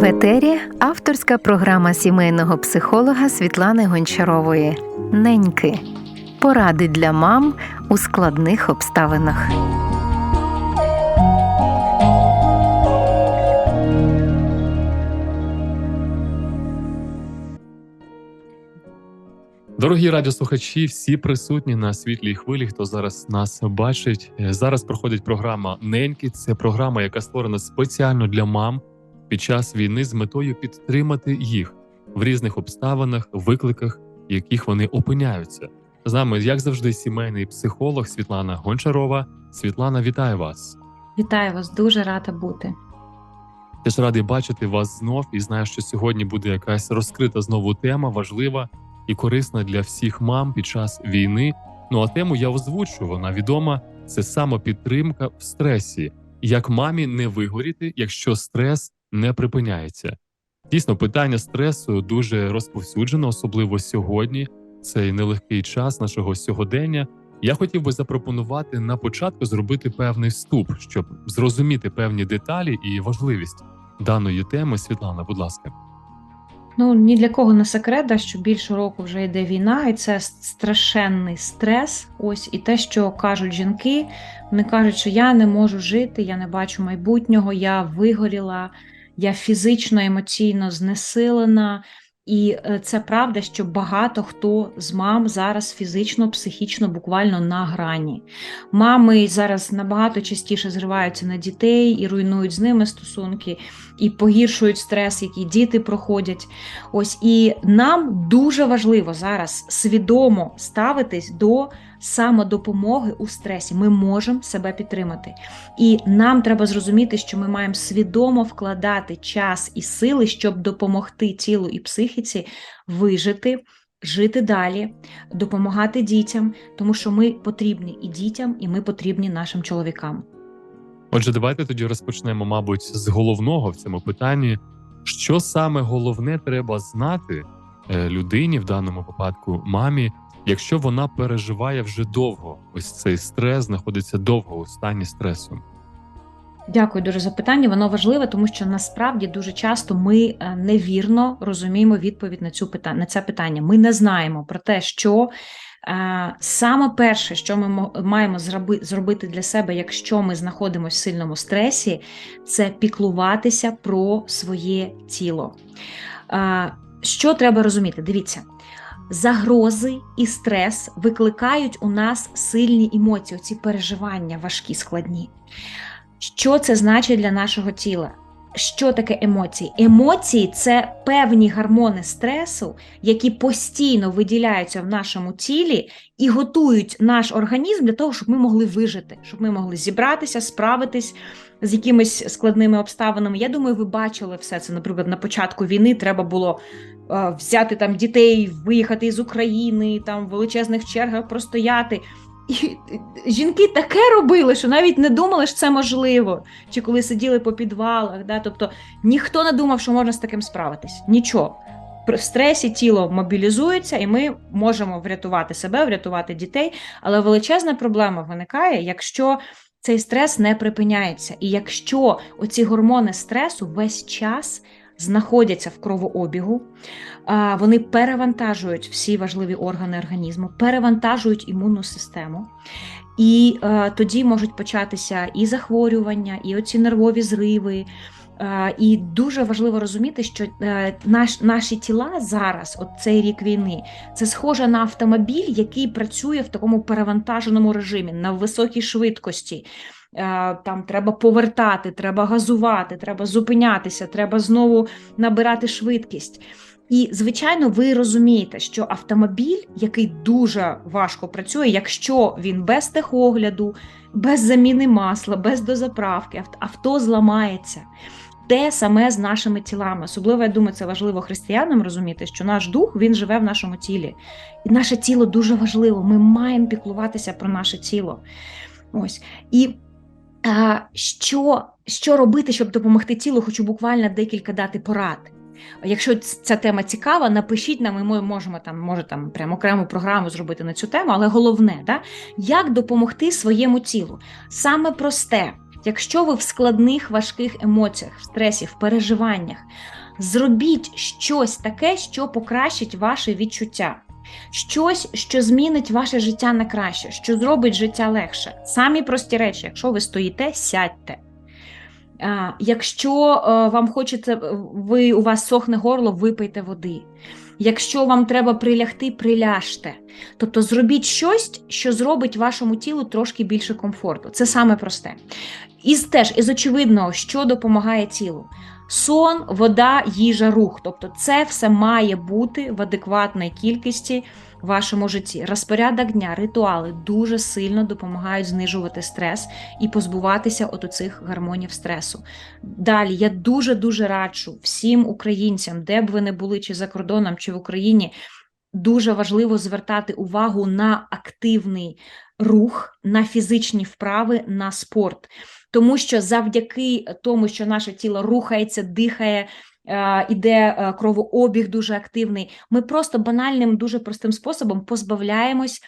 В етері авторська програма сімейного психолога Світлани Гончарової Неньки. Поради для мам у складних обставинах. Дорогі радіослухачі, всі присутні на світлій хвилі, хто зараз нас бачить. Е, Зараз проходить програма Неньки. Це програма, яка створена спеціально для мам під час війни з метою підтримати їх в різних обставинах, викликах, в яких вони опиняються. З нами, як завжди, сімейний психолог Світлана Гончарова. Світлана, вітаю вас! Вітаю вас, дуже рада бути. Теж радий бачити вас знов і знаю, що сьогодні буде якась розкрита знову тема, важлива і корисна для всіх мам під час війни. Ну а тему я озвучу. Вона відома. Це самопідтримка в стресі. Як мамі не вигоріти, якщо стрес не припиняється. Дійсно, питання стресу дуже розповсюджено, особливо сьогодні. Цей нелегкий час нашого сьогодення. Я хотів би запропонувати на початку зробити певний вступ, щоб зрозуміти певні деталі і важливість даної теми. Світлана, будь ласка. Ну ні для кого не секрет, да, що більше року вже йде війна, і це страшенний стрес. Ось і те, що кажуть жінки, вони кажуть, що я не можу жити, я не бачу майбутнього, я вигоріла, я фізично, емоційно знесилена. І е, це правда, що багато хто з мам зараз фізично, психічно, буквально на грані. Мами зараз набагато частіше зриваються на дітей і руйнують з ними стосунки, і погіршують стрес, який діти проходять. Ось і нам дуже важливо зараз свідомо ставитись до самодопомоги у стресі. Ми можемо себе підтримати. І нам треба зрозуміти, що ми маємо свідомо вкладати час і сили, щоб допомогти тілу і психіці вижити. Жити далі, допомагати дітям, тому що ми потрібні і дітям, і ми потрібні нашим чоловікам. Отже, давайте тоді розпочнемо, мабуть, з головного в цьому питанні. Що саме головне треба знати е, людині, в даному випадку мамі, якщо вона переживає вже довго, ось цей стрес знаходиться довго у стані стресу. Дякую дуже за питання. Воно важливе, тому що насправді дуже часто ми е, невірно розуміємо відповідь на цю питання на це питання. Ми не знаємо про те, що е, саме перше, що ми маємо зроби, зробити для себе, якщо ми знаходимося в сильному стресі, це піклуватися про своє тіло. Е, що треба розуміти? Дивіться. Загрози і стрес викликають у нас сильні емоції, ці переживання важкі, складні. Що це значить для нашого тіла? Що таке емоції? Емоції це певні гормони стресу, які постійно виділяються в нашому тілі і готують наш організм для того, щоб ми могли вижити, щоб ми могли зібратися, справитись з якимись складними обставинами. Я думаю, ви бачили все це. Наприклад, на початку війни треба було взяти там дітей, виїхати з України, там в величезних чергах простояти. І жінки таке робили, що навіть не думали, що це можливо. Чи коли сиділи по підвалах, да? тобто ніхто не думав, що можна з таким справитись. Нічого. При стресі тіло мобілізується, і ми можемо врятувати себе, врятувати дітей. Але величезна проблема виникає, якщо цей стрес не припиняється. І якщо оці гормони стресу весь час знаходяться в кровообігу, вони перевантажують всі важливі органи організму, перевантажують імунну систему. І е, тоді можуть початися і захворювання, і оці нервові зриви. І дуже важливо розуміти, що е, наш, наші тіла зараз, от цей рік війни, це схоже на автомобіль, який працює в такому перевантаженому режимі на високій швидкості. Е, Там треба повертати, треба газувати, треба зупинятися, треба знову набирати швидкість. І, звичайно, ви розумієте, що автомобіль, який дуже важко працює, якщо він без техогляду, без заміни масла, без дозаправки, авто зламається. Те саме з нашими тілами. Особливо, я думаю, це важливо християнам розуміти, що наш дух він живе в нашому тілі. І наше тіло дуже важливо. Ми маємо піклуватися про наше тіло. Ось. І що, що робити, щоб допомогти тілу, хочу буквально декілька дати порад. Якщо ця тема цікава, напишіть нам, і ми можемо там, може там прямо окрему програму зробити на цю тему, але головне, да, як допомогти своєму тілу. Саме просте Якщо ви в складних важких емоціях, в стресі, в переживаннях, зробіть щось таке, що покращить ваше відчуття. Щось, що змінить ваше життя на краще, що зробить життя легше. Самі прості речі, якщо ви стоїте, сядьте. Якщо е, вам хочеться, е, ви у вас сохне горло, випийте води. Якщо вам треба прилягти, приляжте. Тобто зробіть щось, що зробить вашому тілу трошки більше комфорту. Це саме просте. І теж із очевидного, що допомагає тілу. Сон, вода, їжа, рух. Тобто, це все має бути в адекватній кількості в вашому житті. Розпорядок дня, ритуали дуже сильно допомагають знижувати стрес і позбуватися от цих гармонів стресу. Далі я дуже дуже раджу всім українцям, де б ви не були, чи за кордоном, чи в Україні. Дуже важливо звертати увагу на активний рух, на фізичні вправи, на спорт. Тому що завдяки тому, що наше тіло рухається, дихає, е, іде е, кровообіг дуже активний, ми просто банальним, дуже простим способом позбавляємось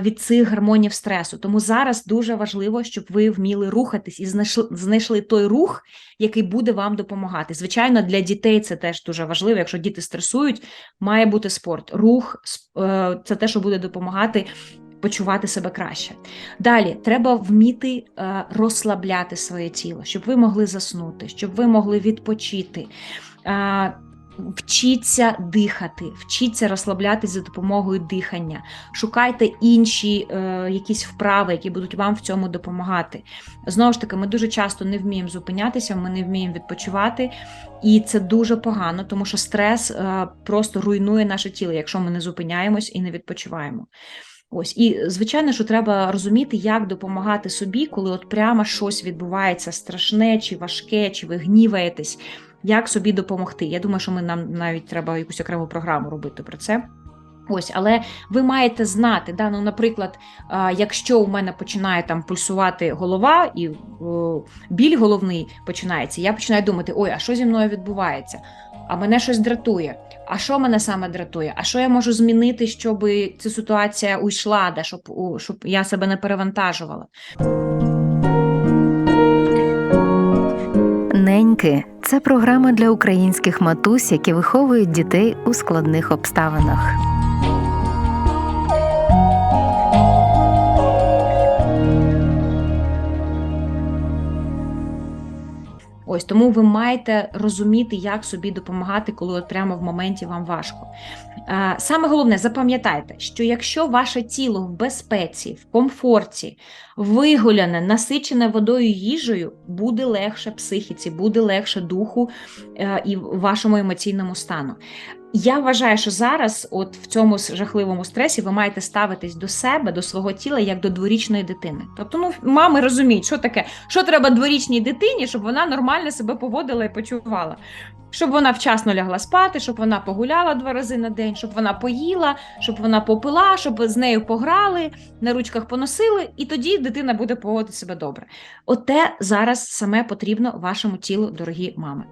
від цих гармонів стресу. Тому зараз дуже важливо, щоб ви вміли рухатись і знайшли, знайшли той рух, який буде вам допомагати. Звичайно, для дітей це теж дуже важливо. Якщо діти стресують, має бути спорт. Рух це те, що буде допомагати почувати себе краще. Далі треба вміти е, розслабляти своє тіло, щоб ви могли заснути, щоб ви могли відпочити. Вчіться дихати, вчіться розслаблятись за допомогою дихання, шукайте інші е, якісь вправи, які будуть вам в цьому допомагати. Знову ж таки, ми дуже часто не вміємо зупинятися, ми не вміємо відпочивати, і це дуже погано, тому що стрес е, просто руйнує наше тіло, якщо ми не зупиняємось і не відпочиваємо. Ось і звичайно, що треба розуміти, як допомагати собі, коли от прямо щось відбувається страшне чи важке, чи ви гніваєтесь, як собі допомогти. Я думаю, що ми нам навіть треба якусь окрему програму робити про це. Ось, але ви маєте знати, да, ну, наприклад, якщо у мене починає там пульсувати голова і о, біль головний починається, я починаю думати, ой, а що зі мною відбувається? А мене щось дратує. А що мене саме дратує? А що я можу змінити, щоб ця ситуація уйшла, да, щоб щоб я себе не перевантажувала? Неньки це програма для українських матусь, які виховують дітей у складних обставинах. Ось тому ви маєте розуміти, як собі допомагати, коли от прямо в моменті вам важко. Саме головне, запам'ятайте, що якщо ваше тіло в безпеці, в комфорті, вигуляне, насичене водою їжею, буде легше психіці, буде легше духу е, і вашому емоційному стану. Я вважаю, що зараз, от в цьому жахливому стресі, ви маєте ставитись до себе, до свого тіла як до дворічної дитини. Тобто, ну мами розуміють, що таке, що треба дворічній дитині, щоб вона нормально себе поводила і почувала. Щоб вона вчасно лягла спати, щоб вона погуляла два рази на день, щоб вона поїла, щоб вона попила, щоб з нею пограли, на ручках поносили, і тоді дитина буде поводити себе добре. Оте зараз саме потрібно вашому тілу, дорогі мами.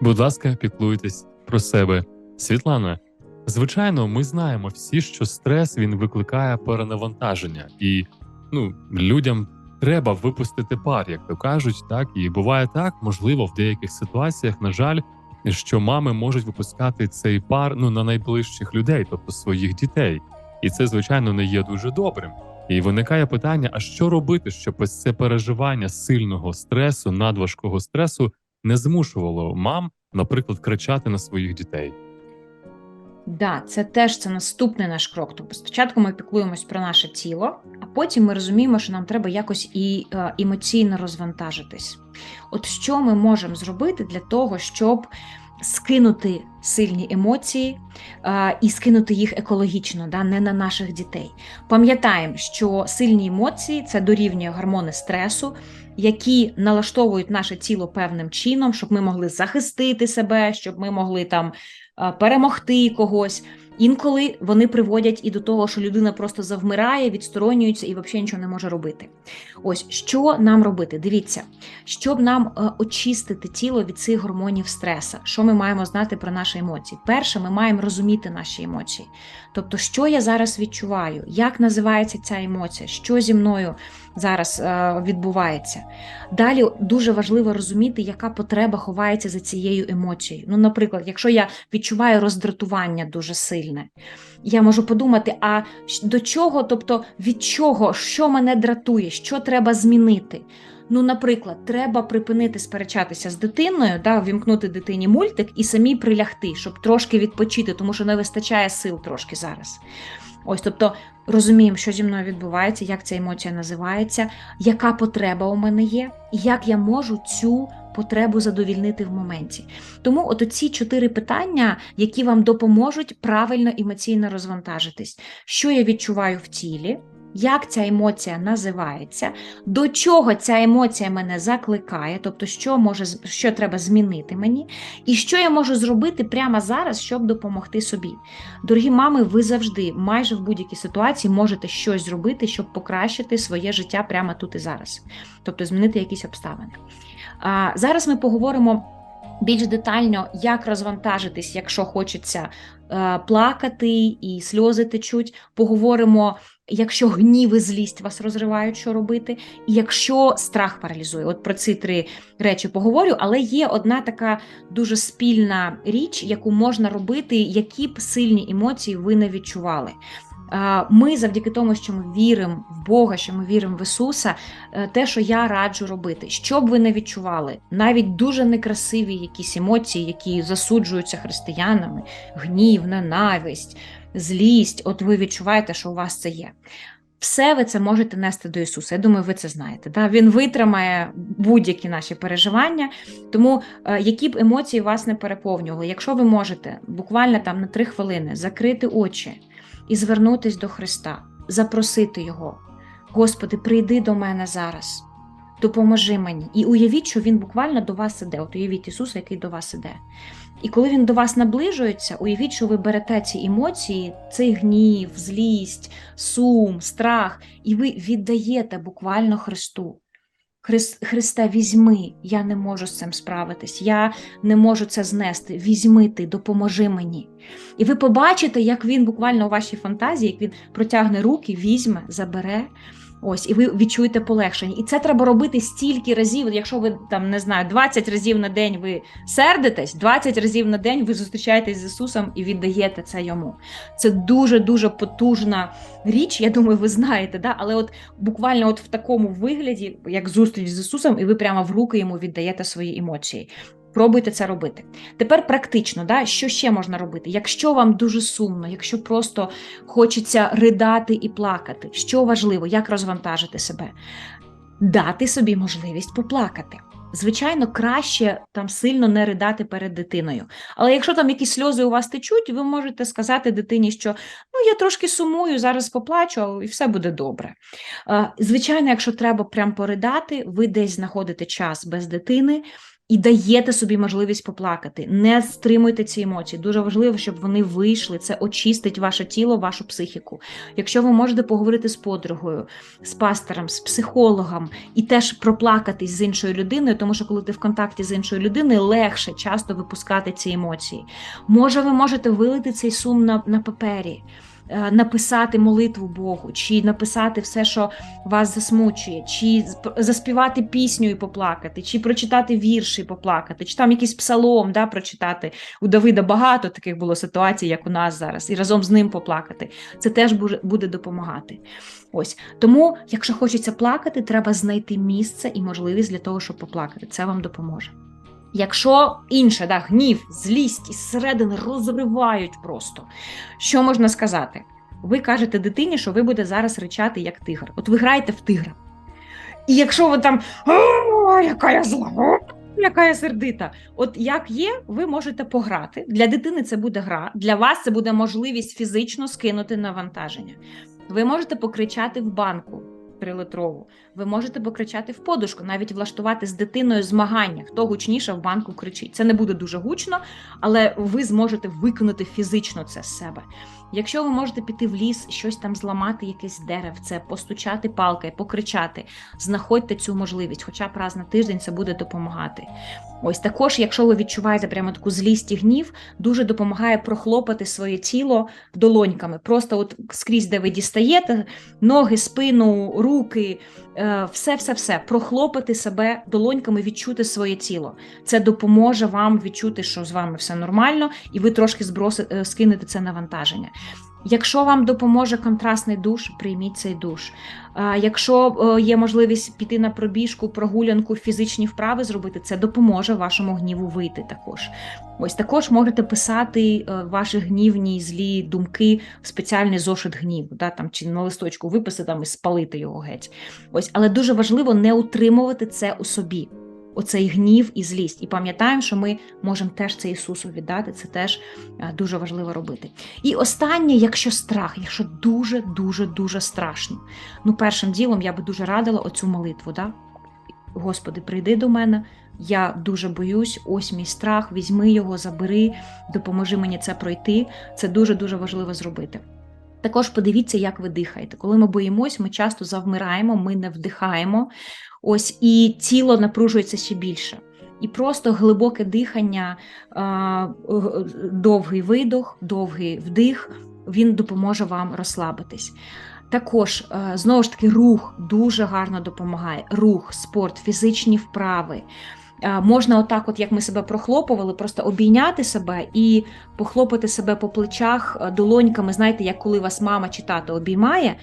Будь ласка, піклуйтесь про себе. Світлана, звичайно, ми знаємо всі, що стрес він викликає перенавантаження, і ну, людям треба випустити пар, як то кажуть, так і буває так, можливо, в деяких ситуаціях, на жаль, що мами можуть випускати цей пар ну на найближчих людей, тобто своїх дітей, і це звичайно не є дуже добрим. І виникає питання: а що робити, щоб ось це переживання сильного стресу, надважкого стресу не змушувало мам, наприклад, кричати на своїх дітей? Да, це теж це наступний наш крок. Тобто спочатку ми піклуємось про наше тіло, а потім ми розуміємо, що нам треба якось і е, емоційно розвантажитись. От що ми можемо зробити для того, щоб скинути сильні емоції е, і скинути їх екологічно, да, не на наших дітей. Пам'ятаємо, що сильні емоції це дорівнює гормони стресу. Які налаштовують наше тіло певним чином, щоб ми могли захистити себе, щоб ми могли там перемогти когось. Інколи вони приводять і до того, що людина просто завмирає, відсторонюється і взагалі нічого не може робити. Ось що нам робити? Дивіться, щоб нам е, очистити тіло від цих гормонів стреса, що ми маємо знати про наші емоції? Перше, ми маємо розуміти наші емоції. Тобто, що я зараз відчуваю, як називається ця емоція, що зі мною зараз е, відбувається. Далі дуже важливо розуміти, яка потреба ховається за цією емоцією. Ну, наприклад, якщо я відчуваю роздратування дуже сильне, я можу подумати, а до чого, тобто від чого, що мене дратує, що треба змінити. Ну, наприклад, треба припинити сперечатися з дитиною, да, вімкнути дитині мультик і самій прилягти, щоб трошки відпочити, тому що не вистачає сил трошки зараз. Ось, тобто розуміємо, що зі мною відбувається, як ця емоція називається, яка потреба у мене є, і як я можу цю потребу задовільнити в моменті. Тому от ці чотири питання, які вам допоможуть правильно емоційно розвантажитись, що я відчуваю в тілі. Як ця емоція називається, до чого ця емоція мене закликає, тобто, що може що треба змінити мені, і що я можу зробити прямо зараз, щоб допомогти собі. Дорогі мами, ви завжди, майже в будь-якій ситуації, можете щось зробити, щоб покращити своє життя прямо тут і зараз, тобто змінити якісь обставини. А зараз ми поговоримо більш детально, як розвантажитись, якщо хочеться е, плакати і сльози течуть. Поговоримо, якщо гнів і злість вас розривають, що робити, і якщо страх паралізує. От про ці три речі поговорю, але є одна така дуже спільна річ, яку можна робити, які б сильні емоції ви не відчували. Ми завдяки тому, що ми віримо в Бога, що ми віримо в Ісуса, е, те, що я раджу робити, що б ви не відчували, навіть дуже некрасиві якісь емоції, які засуджуються християнами, гнів, ненависть, злість. От ви відчуваєте, що у вас це є. Все ви це можете нести до Ісуса. Я думаю, ви це знаєте. Да? Він витримає будь-які наші переживання. Тому е, які б емоції вас не переповнювали, якщо ви можете буквально там на три хвилини закрити очі і звернутись до Христа, запросити Його. Господи, прийди до мене зараз, допоможи мені. І уявіть, що Він буквально до вас іде. От уявіть Ісуса, який до вас іде. І коли він до вас наближується, уявіть, що ви берете ці емоції, цей гнів, злість, сум, страх, і ви віддаєте буквально Христу. Хрис- Христа, візьми, я не можу з цим справитись, я не можу це знести. Візьми ти, допоможи мені. І ви побачите, як він буквально у вашій фантазії, як він протягне руки, візьме, забере. Ось, і ви відчуєте полегшення. І це треба робити стільки разів. Якщо ви там не знаю, 20 разів на день ви сердитесь, 20 разів на день ви зустрічаєтесь з Ісусом і віддаєте це йому. Це дуже дуже потужна річ. Я думаю, ви знаєте, да? але от буквально от в такому вигляді, як зустріч з Ісусом, і ви прямо в руки йому віддаєте свої емоції. Пробуйте це робити. Тепер практично, да, що ще можна робити? Якщо вам дуже сумно, якщо просто хочеться ридати і плакати, що важливо, як розвантажити себе? Дати собі можливість поплакати. Звичайно, краще там сильно не ридати перед дитиною. Але якщо там якісь сльози у вас течуть, ви можете сказати дитині, що ну я трошки сумую, зараз поплачу, і все буде добре. Е, Звичайно, якщо треба прям поридати, ви десь знаходите час без дитини. І даєте собі можливість поплакати. Не стримуйте ці емоції. Дуже важливо, щоб вони вийшли. Це очистить ваше тіло, вашу психіку. Якщо ви можете поговорити з подругою, з пастором, з психологом і теж проплакатись з іншою людиною, тому що коли ти в контакті з іншою людиною, легше часто випускати ці емоції. Може, ви можете вилити цей сум на, на папері. Е, Написати молитву Богу, чи написати все, що вас засмучує, чи сп- заспівати пісню і поплакати, чи прочитати вірші і поплакати, чи там якийсь псалом да, прочитати. У Давида багато таких було ситуацій, як у нас зараз, і разом з ним поплакати. Це теж буде допомагати. Ось тому, якщо хочеться плакати, треба знайти місце і можливість для того, щоб поплакати. Це вам допоможе. Якщо інше, да, гнів, злість із середини розривають просто, що можна сказати? Ви кажете дитині, що ви будете зараз ричати як тигр. От ви граєте в тигра. І якщо ви там яка я зла, яка я сердита, от як є, ви можете пограти. Для дитини це буде гра, для вас це буде можливість фізично скинути навантаження. Ви можете покричати в банку трилитрову, ви можете покричати в подушку, навіть влаштувати з дитиною змагання, хто гучніше в банку кричить. Це не буде дуже гучно, але ви зможете виконати фізично це з себе. Якщо ви можете піти в ліс, щось там зламати, якесь деревце, постучати палкою, покричати, знаходьте цю можливість, хоча б раз на тиждень це буде допомагати. Ось також, якщо ви відчуваєте прямо таку злість і гнів, дуже допомагає прохлопати своє тіло долоньками. Просто от скрізь, де ви дістаєте, ноги, спину, руки, все, все, все прохлопати себе долоньками, відчути своє тіло. Це допоможе вам відчути, що з вами все нормально, і ви трошки зброси, скинете це навантаження. Якщо вам допоможе контрастний душ, прийміть цей душ. Якщо є можливість піти на пробіжку, прогулянку, фізичні вправи зробити, це допоможе вашому гніву вийти також. Ось також можете писати ваші гнівні злі думки в спеціальний зошит гніву, да, там, чи на листочку виписати там, і спалити його геть. Ось, Але дуже важливо не утримувати це у собі оцей гнів і злість. І пам'ятаємо, що ми можемо теж це Ісусу віддати, це теж е, дуже важливо робити. І останнє, якщо страх, якщо дуже, дуже, дуже страшно. Ну, першим ділом я би дуже радила оцю молитву. Да? Господи, прийди до мене. Я дуже боюсь, ось мій страх, візьми його, забери, допоможи мені це пройти. Це дуже дуже важливо зробити. Також подивіться, як ви дихаєте. Коли ми боїмось, ми часто завмираємо, ми не вдихаємо, ось і тіло напружується ще більше. І просто глибоке дихання, довгий видох, довгий вдих, він допоможе вам розслабитись. Також, знову ж таки, рух дуже гарно допомагає. Рух, спорт, фізичні вправи. Можна, отак, от як ми себе прохлопували, просто обійняти себе і похлопати себе по плечах долоньками. Знаєте, як коли вас мама чи тато обіймає,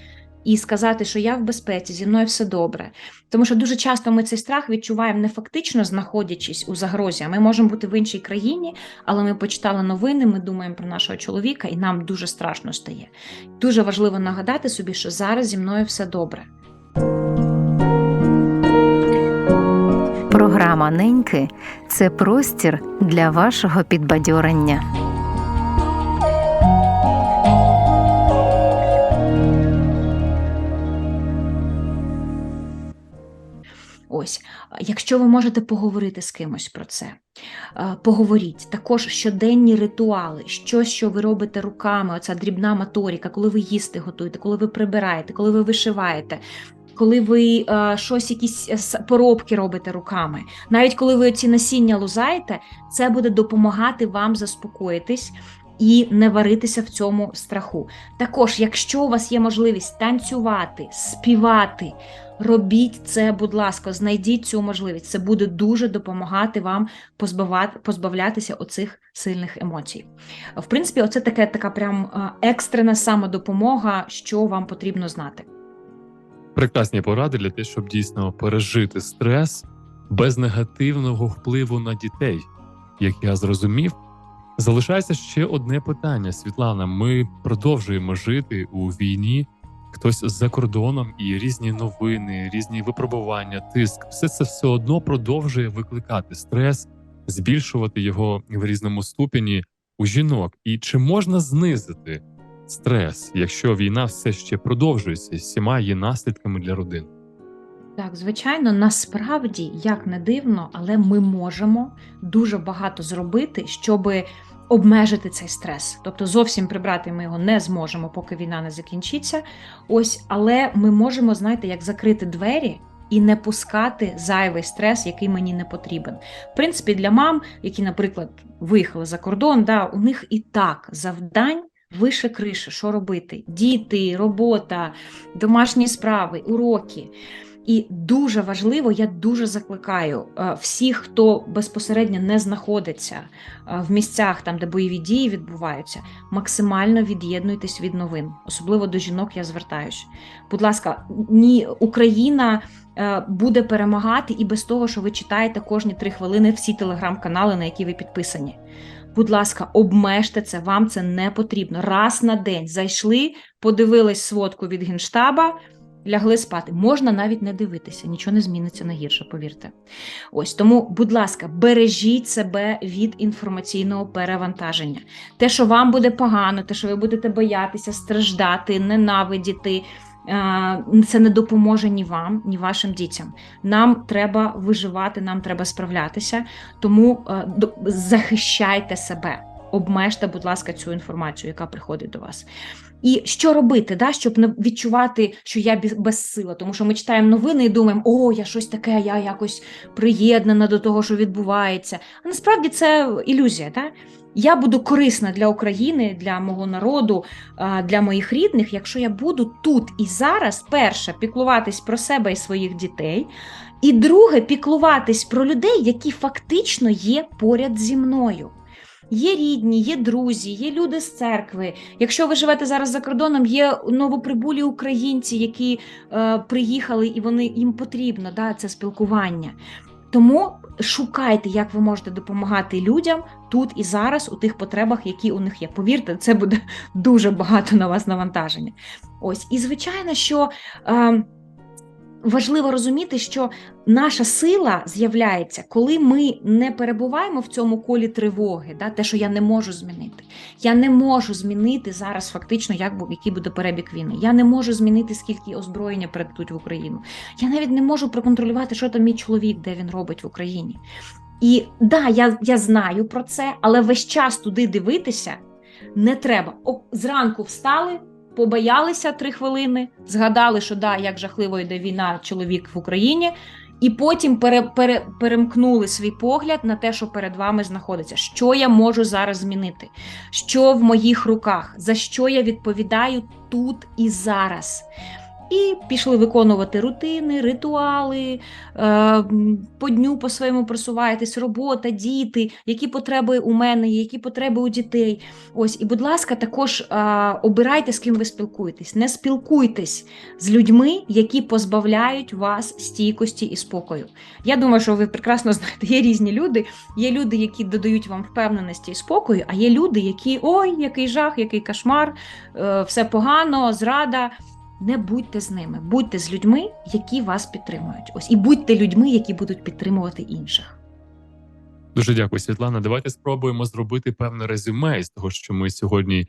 і сказати, що я в безпеці, зі мною все добре. Тому що дуже часто ми цей страх відчуваємо не фактично знаходячись у загрозі. а Ми можемо бути в іншій країні, але ми почитали новини, ми думаємо про нашого чоловіка, і нам дуже страшно стає. Дуже важливо нагадати собі, що зараз зі мною все добре. Програма Неньки це простір для вашого підбадьорення. Ось, якщо ви можете поговорити з кимось про це, поговоріть також щоденні ритуали, щось, що ви робите руками, оця дрібна моторіка, коли ви їсти готуєте, коли ви прибираєте, коли ви вишиваєте. Коли ви е, щось, якісь поробки робите руками, навіть коли ви ці насіння лузаєте, це буде допомагати вам заспокоїтись і не варитися в цьому страху. Також, якщо у вас є можливість танцювати, співати, робіть це, будь ласка, знайдіть цю можливість. Це буде дуже допомагати вам позбавати, позбавлятися оцих сильних емоцій. В принципі, оце таке така прям екстрена самодопомога, що вам потрібно знати. Прекрасні поради для того, щоб дійсно пережити стрес без негативного впливу на дітей. Як я зрозумів, залишається ще одне питання, Світлана. Ми продовжуємо жити у війні хтось за кордоном і різні новини, різні випробування, тиск, все це все одно продовжує викликати стрес, збільшувати його в різному ступені у жінок. І чи можна знизити стрес, якщо війна все ще продовжується з всіма її наслідками для родин? Так, звичайно, насправді як не дивно, але ми можемо дуже багато зробити, щоби обмежити цей стрес. Тобто зовсім прибрати ми його не зможемо, поки війна не закінчиться. Ось, але ми можемо, знаєте, як закрити двері. І не пускати зайвий стрес, який мені не потрібен. В принципі, для мам, які, наприклад, виїхали за кордон, да, у них і так завдань вище криші, що робити: діти, робота, домашні справи, уроки. І дуже важливо, я дуже закликаю е, всіх, хто безпосередньо не знаходиться е, в місцях, там де бойові дії відбуваються, максимально від'єднуйтесь від новин. Особливо до жінок я звертаюсь. Будь ласка, ні, Україна е, буде перемагати і без того, що ви читаєте кожні три хвилини всі телеграм-канали, на які ви підписані. Будь ласка, обмежте це, вам це не потрібно. Раз на день зайшли, подивились сводку від генштаба лягли спати. Можна навіть не дивитися, нічого не зміниться на гірше, повірте. Ось тому, будь ласка, бережіть себе від інформаційного перевантаження. Те, що вам буде погано, те, що ви будете боятися, страждати, ненавидіти. Це не допоможе ні вам, ні вашим дітям. Нам треба виживати, нам треба справлятися, тому захищайте себе обмежте, будь ласка, цю інформацію, яка приходить до вас. І що робити, да, щоб не відчувати, що я безсила, тому що ми читаємо новини і думаємо, о, я щось таке, я якось приєднана до того, що відбувається. А насправді це ілюзія. Да? Я буду корисна для України, для мого народу, для моїх рідних, якщо я буду тут і зараз, перше, піклуватись про себе і своїх дітей, і друге, піклуватись про людей, які фактично є поряд зі мною. Є рідні, є друзі, є люди з церкви. Якщо ви живете зараз за кордоном, є новоприбулі українці, які е, приїхали, і вони їм потрібно да, це спілкування. Тому шукайте, як ви можете допомагати людям тут і зараз у тих потребах, які у них є. Повірте, це буде дуже багато на вас навантаження. Ось, і звичайно, що. Е, Важливо розуміти, що наша сила з'являється, коли ми не перебуваємо в цьому колі тривоги, да, те, що я не можу змінити. Я не можу змінити зараз фактично, як який буде перебіг війни. Я не можу змінити, скільки озброєння передадуть в Україну. Я навіть не можу проконтролювати, що там мій чоловік, де він робить в Україні. І да, я, я знаю про це, але весь час туди дивитися не треба. О, зранку встали, побоялися три хвилини, згадали, що да, як жахливо йде війна, чоловік в Україні, і потім пере, пере, перемкнули свій погляд на те, що перед вами знаходиться. Що я можу зараз змінити? Що в моїх руках? За що я відповідаю тут і зараз? І пішли виконувати рутини, ритуали, е, по дню по своєму просуваєтесь, робота, діти, які потреби у мене, які потреби у дітей. Ось, і, будь ласка, також обирайте, з ким ви спілкуєтесь. Не спілкуйтесь з людьми, які позбавляють вас стійкості і спокою. Я думаю, що ви прекрасно знаєте, є різні люди. Є люди, які додають вам впевненості і спокою, а є люди, які ой, який жах, який кошмар, е, все погано, зрада. Не будьте з ними, будьте з людьми, які вас підтримують. Ось і будьте людьми, які будуть підтримувати інших. Дуже дякую, Світлана. Давайте спробуємо зробити певне резюме із того, що ми сьогодні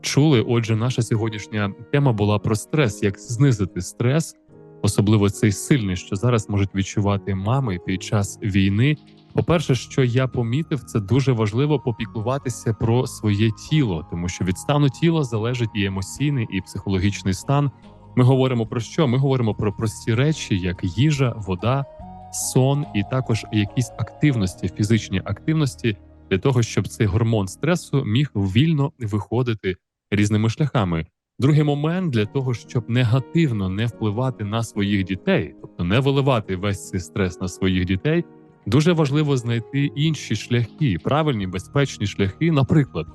чули. Отже, наша сьогоднішня тема була про стрес, як знизити стрес, особливо цей сильний, що зараз можуть відчувати мами під час війни. По-перше, що я помітив, це дуже важливо попіклуватися про своє тіло, тому що від стану тіла залежить і емоційний, і психологічний стан. Ми говоримо про що? Ми говоримо про прості речі, як їжа, вода, сон, і також якісь активності, фізичні активності для того, щоб цей гормон стресу міг вільно виходити різними шляхами. Другий момент для того, щоб негативно не впливати на своїх дітей, тобто не виливати весь цей стрес на своїх дітей. Дуже важливо знайти інші шляхи, правильні безпечні шляхи. Наприклад,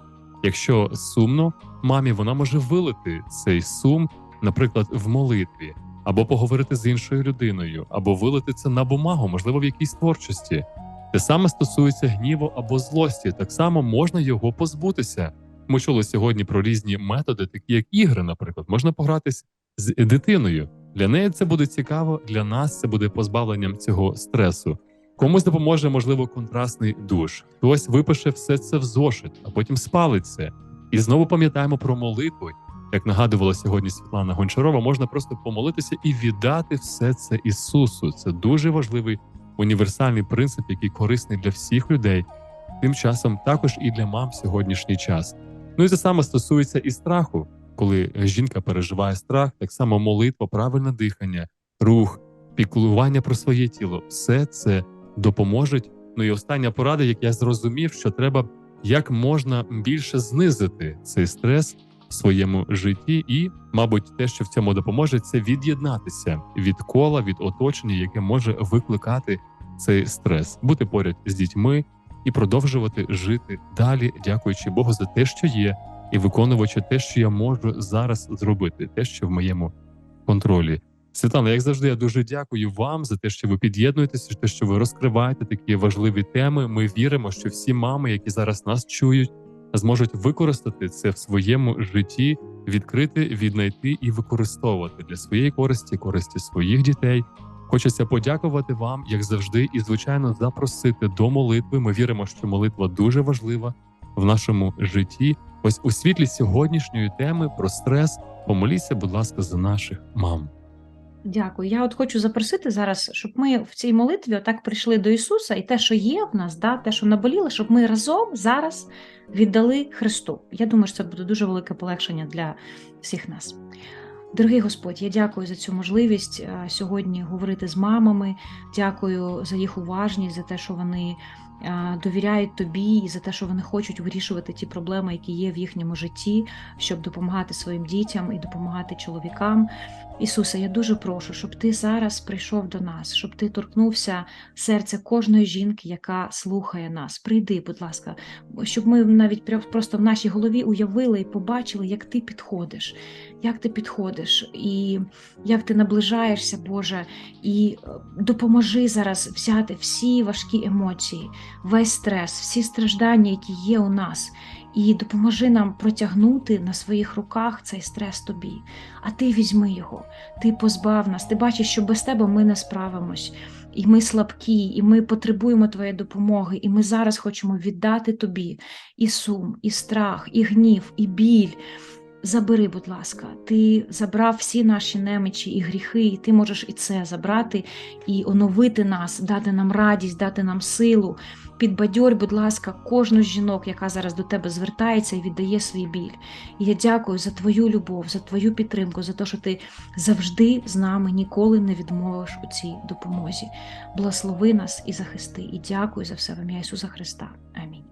якщо сумно, мамі вона може вилити цей сум, наприклад, в молитві, або поговорити з іншою людиною, або вилити це на бумагу, можливо, в якійсь творчості. Те саме стосується гніву або злості. Так само можна його позбутися. Ми чули сьогодні про різні методи, такі як ігри, наприклад, можна погратись з дитиною. Для неї це буде цікаво, для нас це буде позбавленням цього стресу. Комусь допоможе, можливо, контрастний душ. Хтось випише все це в зошит, а потім спалить це. І знову пам'ятаємо про молитву. Як нагадувала сьогодні Світлана Гончарова, можна просто помолитися і віддати все це Ісусу. Це дуже важливий універсальний принцип, який корисний для всіх людей. Тим часом також і для мам в сьогоднішній час. Ну і це саме стосується і страху, коли жінка переживає страх, так само молитва, правильне дихання, рух, піклування про своє тіло все це допоможуть. Ну і остання порада, як я зрозумів, що треба як можна більше знизити цей стрес в своєму житті, і, мабуть, те, що в цьому допоможе, це від'єднатися від кола, від оточення, яке може викликати цей стрес, бути поряд з дітьми і продовжувати жити далі, дякуючи Богу за те, що є, і виконуючи те, що я можу зараз зробити, те, що в моєму контролі. Світлана, як завжди, я дуже дякую вам за те, що ви під'єднуєтеся, те, що ви розкриваєте такі важливі теми. Ми віримо, що всі мами, які зараз нас чують, зможуть використати це в своєму житті, відкрити, віднайти і використовувати для своєї користі, користі своїх дітей. Хочеться подякувати вам, як завжди, і звичайно запросити до молитви. Ми віримо, що молитва дуже важлива в нашому житті. Ось у світлі сьогоднішньої теми про стрес. Помоліться, будь ласка, за наших мам. Дякую. Я от хочу запросити зараз, щоб ми в цій молитві отак прийшли до Ісуса, і те, що є в нас, да, те, що наболіло, щоб ми разом зараз віддали Христу. Я думаю, що це буде дуже велике полегшення для всіх нас. Дорогий Господь, я дякую за цю можливість е, сьогодні говорити з мамами. Дякую за їх уважність, за те, що вони е, довіряють тобі, і за те, що вони хочуть вирішувати ті проблеми, які є в їхньому житті, щоб допомагати своїм дітям і допомагати чоловікам. Ісусе, я дуже прошу, щоб ти зараз прийшов до нас, щоб ти торкнувся серця кожної жінки, яка слухає нас. Прийди, будь ласка, щоб ми навіть просто в нашій голові уявили і побачили, як ти підходиш, як ти підходиш, і як ти наближаєшся, Боже, і е, допоможи зараз взяти всі важкі емоції, весь стрес, всі страждання, які є у нас, і допоможи нам протягнути на своїх руках цей стрес тобі. А ти візьми його, ти позбав нас, ти бачиш, що без тебе ми не справимось. І ми слабкі, і ми потребуємо твоєї допомоги, і ми зараз хочемо віддати тобі і сум, і страх, і гнів, і біль. Забери, будь ласка, ти забрав всі наші немичі і гріхи, і ти можеш і це забрати, і оновити нас, дати нам радість, дати нам силу. Підбадьорь, будь ласка, кожну з жінок, яка зараз до тебе звертається і віддає свій біль. І я дякую за твою любов, за твою підтримку, за те, що ти завжди з нами ніколи не відмовиш у цій допомозі. Благослови нас і захисти. І дякую за все в ім'я Ісуса Христа. Амінь.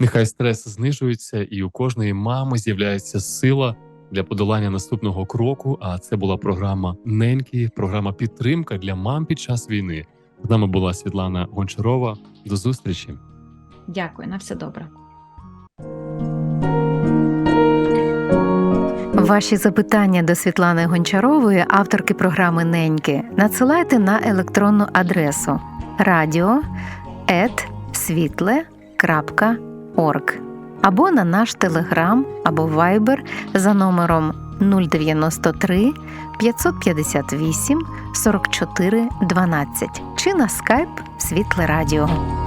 Нехай стрес знижується, і у кожної мами з'являється сила для подолання наступного кроку. А це була програма Неньки, програма підтримка для мам під час війни. З нами була Світлана Гончарова. До зустрічі. Дякую, на все добре. Ваші запитання до Світлани Гончарової, авторки програми Неньки, надсилайте на електронну адресу radio.світле.орг або на наш телеграм або вайбер за номером 093 558 44 12 чи на скайп Світле Радіо.